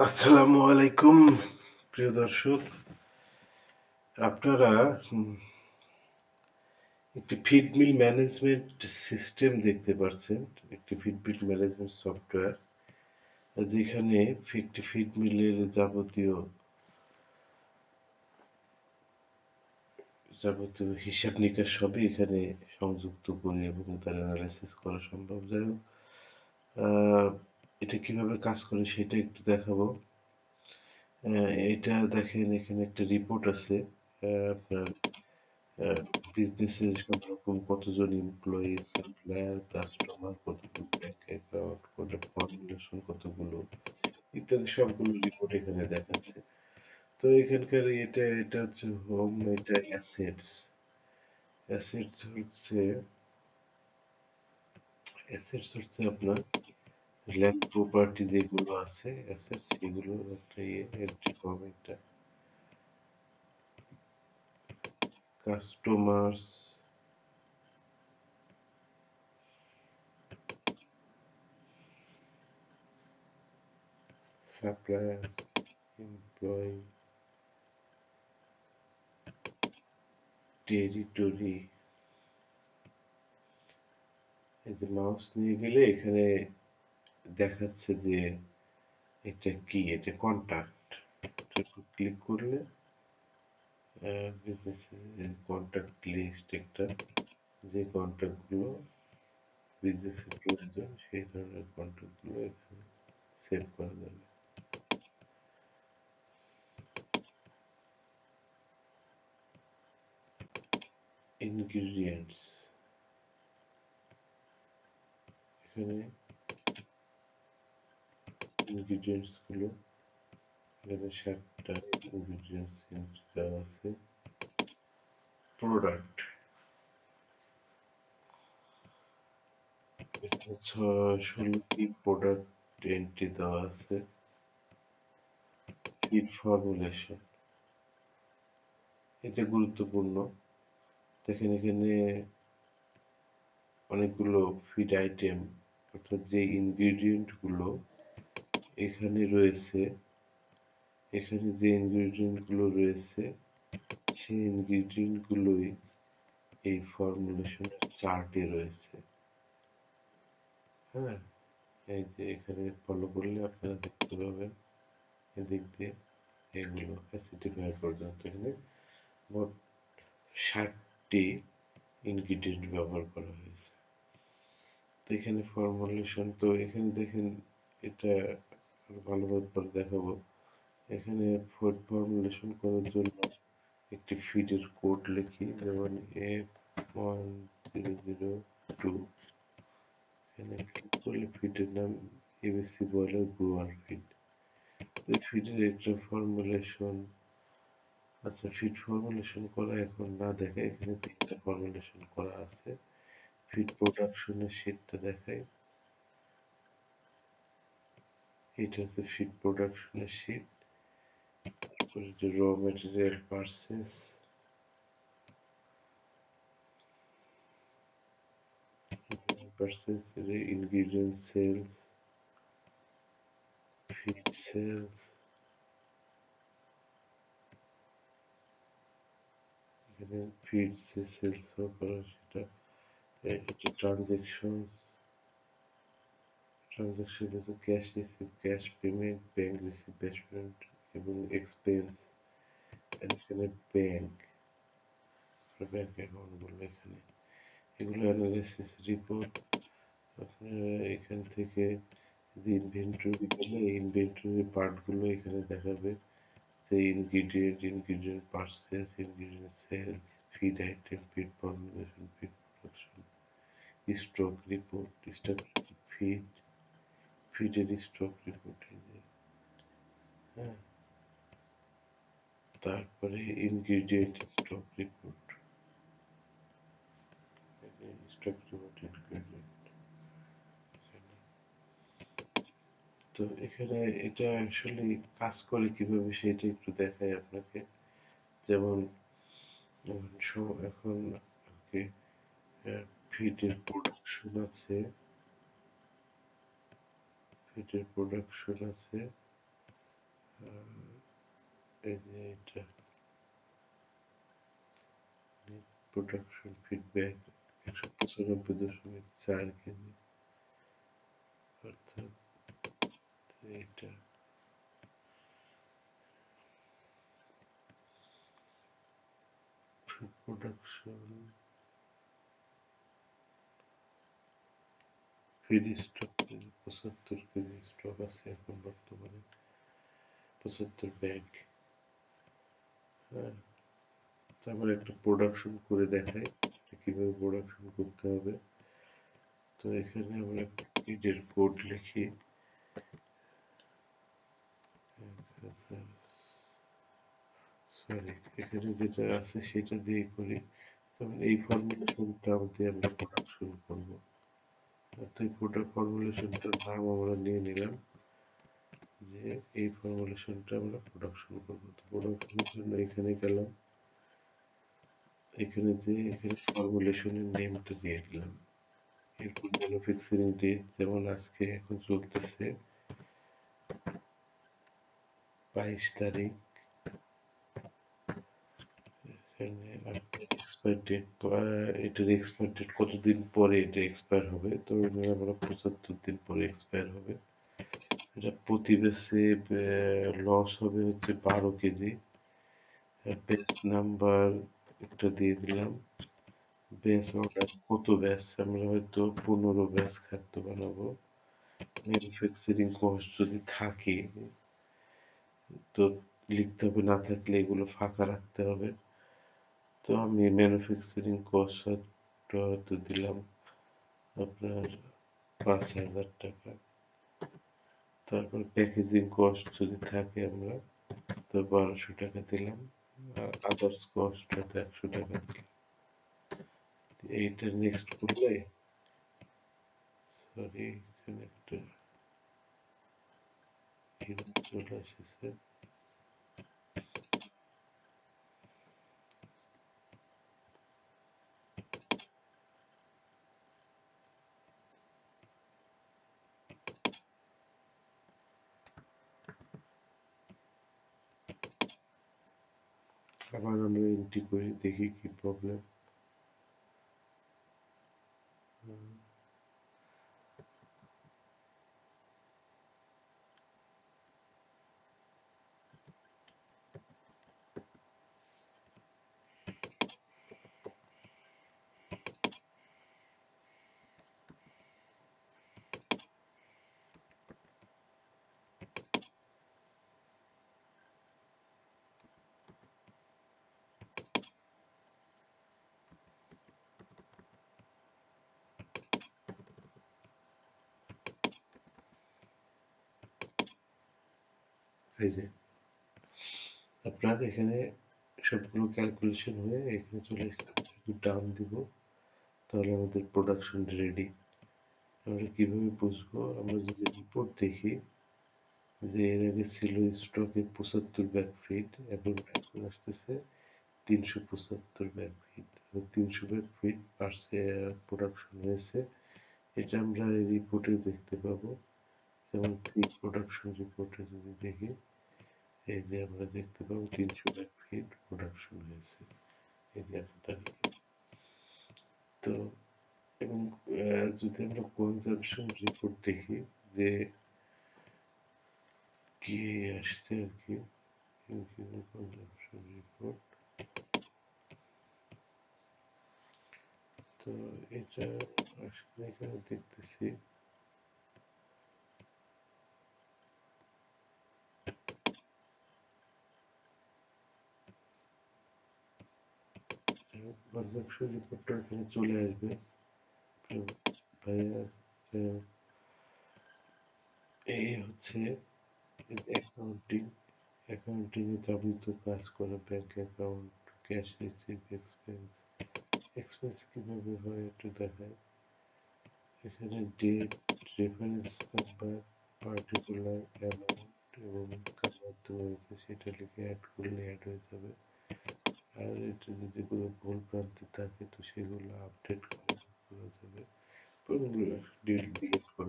আসসালামু আলাইকুম, প্রিয় দর্শক। আপনারা একটি ফিড মিল ম্যানেজমেন্ট সিস্টেম দেখতে পাচ্ছেন একটি ফিড মিল ম্যানেজমেন্ট সফটওয়্যার যেখানে একটি ফিড মিলের যাবতীয় যাবতীয় হিসাব নিকাশ সবই এখানে সংযুক্ত করে এবং তার অ্যানালাইসিস করা সম্ভব। যাই হোক এটা কীভাবে কাজ করে সেটা একটু দেখাবো। এটা দেখেন, এখানে একটা রিপোর্ট আছে আপনার বিজনেসের সব কতজন এমপ্লয়ি সাপ্লায়ার কাস্টমার কতগুলো ব্যাংক অ্যাকাউন্ট ফর্মুলেশন কতগুলো ইত্যাদি সবগুলো রিপোর্ট এখানে দেখাচ্ছে। তো এখানকার এটা এটা হচ্ছে হোম এটা অ্যাসেটস অ্যাসেটস হচ্ছে অ্যাসেটস হচ্ছে আপনার ল্যান্ড প্রপার্টি যেগুলো আছে অ্যাসেটস সেগুলো একটা ইয়ে এন্ট্রি ফর্ম এটা কাস্টমার্স suppliers, employee, টেরিটরি এই যে মাউস নিয়ে গেলে এখানে দেখাচ্ছে যে এটা কি? এটা কন্ট্যাক্ট ক্লিক করলে বিজনেস কন্ট্যাক্ট লিস্ট একটা, যে কন্ট্যাক্টগুলো বিজনেসের প্রয়োজন সেই ধরনের কন্ট্যাক্টগুলো এখানে সেভ করা যাবে ইনগ্রিডিয়েন্টস এখানে ইনগ্রিডিয়েন্টসগুলো এখানে সাতটা ইনগ্রিডিয়েন্টস দেওয়া আছে প্রোডাক্ট ষোলোটি প্রোডাক্ট এন্ট্রি দেওয়া আছে ফিড ফর্মুলেশন এটা গুরুত্বপূর্ণ দেখেন এখানে অনেকগুলো ফিড আইটেম অর্থাৎ যে ইনগ্রিডিয়েন্টগুলো এখানে রয়েছে, এখানে যে ইনগ্রিডিয়েন্টগুলো রয়েছে, সেই ইনগ্রিডিয়েন্ট গুলোই এই ফর্মুলেশন চার্টে রয়েছে। হ্যাঁ এই যে এখানে ফলো করলে আপনারা দেখতে পাবেন, এদিক দিয়ে এগুলো অ্যাসিডিফায়ার পর্যন্ত এখানে মোট ষাটটি ইনগ্রিডিয়েন্ট ব্যবহার করা হয়েছে। তো এখানে ফর্মুলেশন তো এখানে দেখেন এটা ভালোভাবে দেখাবো। এখানে ফুড ফর্মুলেশন করার জন্য একটি ফিডের কোড লিখি, যেমন F one zero zero two এখানে ক্লিক করলে ফিডের নাম এবিসি ফিড তো ফিডের একটা ফর্মুলেশন আচ্ছা ফিড ফর্মুলেশন করা এখন না দেখা এখানে তিনটা ফর্মুলেশন করা আছে। ফিড প্রোডাকশনের শীটটা দেখাই এটা হচ্ছে ফিড প্রোডাকশনের শীট তারপরে যে raw material purchase purchase ingredient sales feed sales এখানে ফিড যে সেলস করা সেটা এটা ট্রানজেকশনস Transaction হচ্ছে cash receive cash payment bank receive cash payment এবং এক্সপেন্স এখানে ব্যাংক ব্যাংক অ্যাকাউন্টগুলো এখানে। এগুলো অ্যানালিসিস রিপোর্ট আপনারা এখান থেকে ইনভেন্টরি করলে ইনভেন্টরি পার্টগুলো এখানে দেখাবে। যে ingredient ingredient purchase ingredient sales feed item feed formulation feed production stock report stock feed ফিডের stock report হ্যাঁ। তারপরে ingredient stock report stock report ingredient তো এখানে এটা আসলে কাজ করে কীভাবে সেটা একটু দেখাই আপনাকে। যেমন এখন ফিডের প্রোডাকশন আছে। ফিডের প্রোডাকশন আছে। এই এটা প্রোডাকশন ফিডব্যাক একশো পঁচানব্বই দশমিক চার কেজি। অর্থাৎ এটা প্রোডাকশন পঁচাত্তর কেজি স্টক আছে এখন বর্তমানে পঁচাত্তর ব্যাগ হ্যাঁ তারপর একটা প্রোডাকশন করে দেখাই কীভাবে প্রোডাকশন করতে হবে। তো এখানে আমরা ফিডের কোড লিখি সরি এখানে যেটা আছে সেটা দিয়ে করি এই ফর্মুলেশনটা দিয়ে আমরা প্রোডাকশন করব? অর্থাৎ প্রোডাক্ট ফর্মুলেশনটার নাম আমরা নিয়ে নিলাম, যে এই ফর্মুলেশনটা আমরা প্রোডাকশন করব। তো প্রোডাকশনের জন্য এখানে গেলাম, এখানে যে এখানে ফর্মুলেশনের নেমটা দিয়ে দিলাম। এরপর ম্যানুফ্যাকচারিং ডেট যেমন আজকে এখন চলতেছে, বাইশ তারিখ এখানে এক্সপায়ার ডেট এটার এক্সপায়ার ডেট কতদিন পরে এটা এক্সপায়ার হবে? তো আমরা পঁচাত্তর দিন পরে এক্সপায়ার হবে। এটা প্রতি বেসে লস হবে হচ্ছে বারো কেজি। বেস নাম্বার একটা দিয়ে দিলাম। ব্যাচ অর্ডার কত ব্যাচ আমরা হয়তো পনেরো ব্যাচ খাদ্য বানাবো। ম্যানুফ্যাকচারিং কস্ট যদি থাকে, তো লিখতে হবে না থাকলে এগুলো ফাঁকা রাখতে হবে। তো আমি ম্যানুফ্যাকচারিং কস্ট হয়তো দিলাম আপনার পাঁচ হাজার টাকা। তারপর প্যাকেজিং কস্ট যদি থাকে আমরা, তো বারোশো টাকা দিলাম। আদার্স কস্ট হয়তো একশো টাকা দিলাম। এইটা নেক্সট করলে সরি এখানে একটা চলে এসেছে। আবার আমরা এন্ট্রি করি দেখি কি প্রবলেম এই যে, আপনার এখানে সবগুলো ক্যালকুলেশন হয়ে এখানে চলে এসেছে ডান দিব, তাহলে আমাদের প্রোডাকশন রেডি আমরা কীভাবে বুঝব? আমরা যদি রিপোর্ট দেখি যে এর আগে ছিল স্টকে পঁচাত্তর ব্যাগ ফিট এখন এখন আসতেছে তিনশো পঁচাত্তর ব্যাগ ফিট তিনশো ব্যাগ ফিট পার্সে প্রোডাকশন হয়েছে। এটা আমরা রিপোর্টে দেখতে পাবো। ফিট প্রোডাকশন রিপোর্টে যদি দেখি এই যে আমরা দেখতে পাবো তিনশো ব্যাগ ফিট প্রোডাকশন হয়েছে। এই যে এত তো এবং যদি আমরা কনজামশন রিপোর্ট দেখি যে কি আসছে আর কি কনজামশন রিপোর্ট তো এটা আসলে এখানে দেখতেছি। কনজামশন রিপোর্টটা এখানে চলে আসবে। ভাইয়া এই হচ্ছে অ্যাকাউন্টিং অ্যাকাউন্টিং এ যাবতীয় কাজ করে bank account cash receive expense expense কীভাবে হয় একটু দেখায় এখানে date reference number particular amount এবং কার মাধ্যমে হয়েছে সেটা লিখে অ্যাড করলে অ্যাড হয়ে যাবে। আর এটা যদি কোনো ভুল প্রান্তি থাকে তো সেগুলো আপডেট করা যাবে ডিলিট